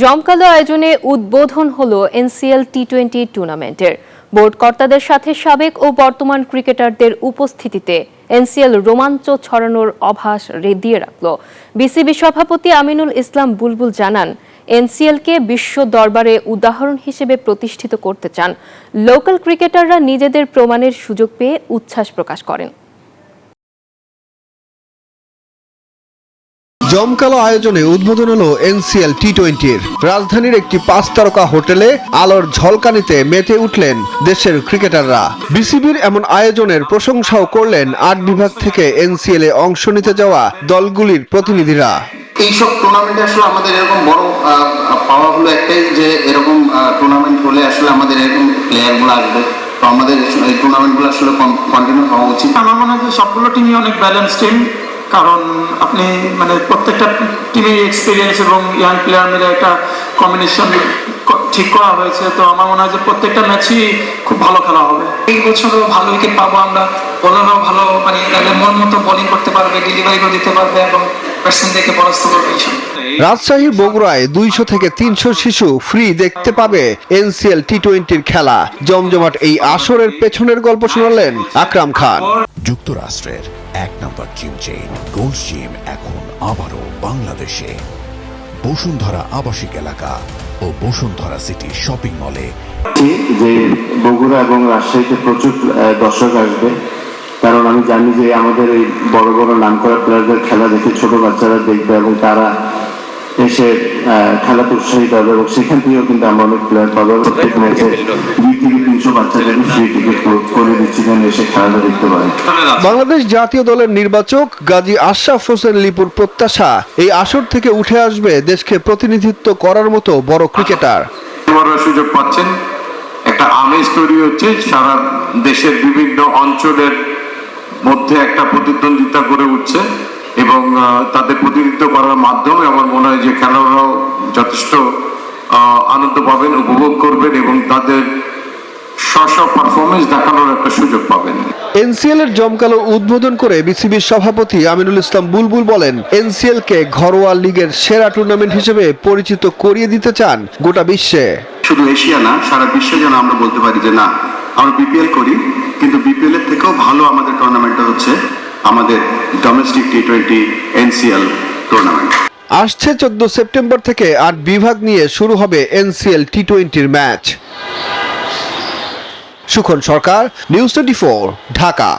জমকালো আয়োজনে উদ্বোধন হলো এনসিএল টি টোয়েন্টি টুর্নামেন্টের। বোর্ড কর্তাদের সাথে সাবেক ও বর্তমান ক্রিকেটারদের উপস্থিতিতে এনসিএল রোমাঞ্চ ছড়ানোর অভাস দিয়ে রাখল। বিসিবি সভাপতি আমিনুল ইসলাম বুলবুল জানান, এনসিএলকে বিশ্ব দরবারে উদাহরণ হিসেবে প্রতিষ্ঠিত করতে চান। লোকাল ক্রিকেটাররা নিজেদের প্রমাণের সুযোগ পেয়ে উচ্ছ্বাস প্রকাশ করেন। জমকালো আয়োজনে উদ্বোধন হলো এনসিএল টি টোয়েন্টির রাজধানীর একটি পাঁচ তারকা হোটেলে আলোর ঝলকানিতে মেতে উঠলেন দেশের ক্রিকেটাররা। বিসিবির এমন আয়োজনের প্রশংসাও করলেন আট বিভাগ থেকে এনসিএল এ অংশ নিতে যাওয়া দলগুলির প্রতিনিধিরা। এইসব টুর্নামেন্টে আসলে আমাদের এরকম বড় পাওয়া হলো একটাই যে এরকম টুর্নামেন্ট হলে আসলে আমাদের এরকম প্লেয়ারগুলো আসবে। তো আমাদের এই টুর্নামেন্টগুলো আসলে কন্টিনিউ হওয়া উচিত। আমার মনে হয় যে সবগুলো টিমই অনেক ব্যালেন্স টিম কারণ আপনি মানে প্রত্যেকটা টিমে এক্সপিরিয়েন্স এবং ইয়াং প্লেয়ার মিলে একটা কম্বিনেশন ঠিক করা হয়েছে। তো আমার মনে হয় যে প্রত্যেকটা ম্যাচই খুব ভালো খেলা হবে। এই বছরও ভালো উইকেট পাবো আমরা। বোলাররাও ভালো মানে মন মতো বোলিং করতে পারবে ডেলিভারিও দিতে পারবে এবং ব্যাটসম্যানদেরকে পরাস্ত করবে ইনশাল্লাহ বগুড়ায় দুইশো থেকে তিনশো শিশু ফ্রি দেখতে পাবে এনসিএল টি টোয়েন্টির খেলা। জমজমাট এই আসরের পেছনের গল্প শোনালেন আকরাম খান। যুক্তরাষ্ট্রের এক নম্বর জিম চেইন গোল্ড জিম এখন আবারও বাংলাদেশে। বসুন্ধরা আবাসিক এলাকা ও বসুন্ধরা সিটি শপিং মলে যে বগুড়া এবং রাজশাহীতে প্রচুর দর্শক আসবে। আমি জানি যে আমাদের এই বড় বড় নামকরা প্লেয়ারদের খেলা দেখে ছোট বাচ্চারা দেখবে এবং তারা এসে আহ, খেলাতে উৎসাহিত হবে এবং সেখান থেকেও কিন্তু আমরা অনেক প্লেয়ার পাবো প্রত্যেক ম্যাচে দুই থেকে তিনশো বাচ্চাদের ফ্রি টিকিট করে দিচ্ছি যেন এসে খেলাটা দেখতে পারে। বাংলাদেশ জাতীয় দলের নির্বাচক গাজী আশরাফ হোসেন লিপুর প্রত্যাশা এই আসর থেকে উঠে আসবে দেশকে প্রতিনিধিত্ব করার মতো বড় ক্রিকেটার। বড় সুযোগ পাচ্ছেন। একটা আমেজ তৈরি হচ্ছে সারা দেশের বিভিন্ন অঞ্চলের মধ্যে একটা প্রতিদ্বন্দ্বিতা করে উঠছে এবং তাদের প্রতিনিধিত্ব করার মাধ্যমে আমার মনে হয় যে খেলোয়াড়রাও যথেষ্ট আনন্দ পাবেন উপভোগ করবেন এবং তাদের স্ব স্ব পারফরমেন্স দেখানোর একটা সুযোগ পাবেন। এনসিএল এর জমকালো উদ্বোধন করে বিসিবির সভাপতি আমিনুল ইসলাম বুলবুল বলেন এনসিএল কে ঘরোয়া লিগের সেরা টুর্নামেন্ট হিসেবে পরিচিত করিয়ে দিতে চান গোটা বিশ্বে। শুধু এশিয়া না সারা বিশ্বে যেন আমরা বলতে পারি যে না আমরা বিপিএল করি, কিন্তু বিপিএল এর থেকেও ভালো আমাদের টুর্নামেন্টটা হচ্ছে আমাদের domestic T twenty NCL tournament আসছে চোদ্দ সেপ্টেম্বর থেকে আট বিভাগ নিয়ে শুরু হবে এনসিএল টি টোয়েন্টির match Sukhan Sarkar news twenty Dhaka.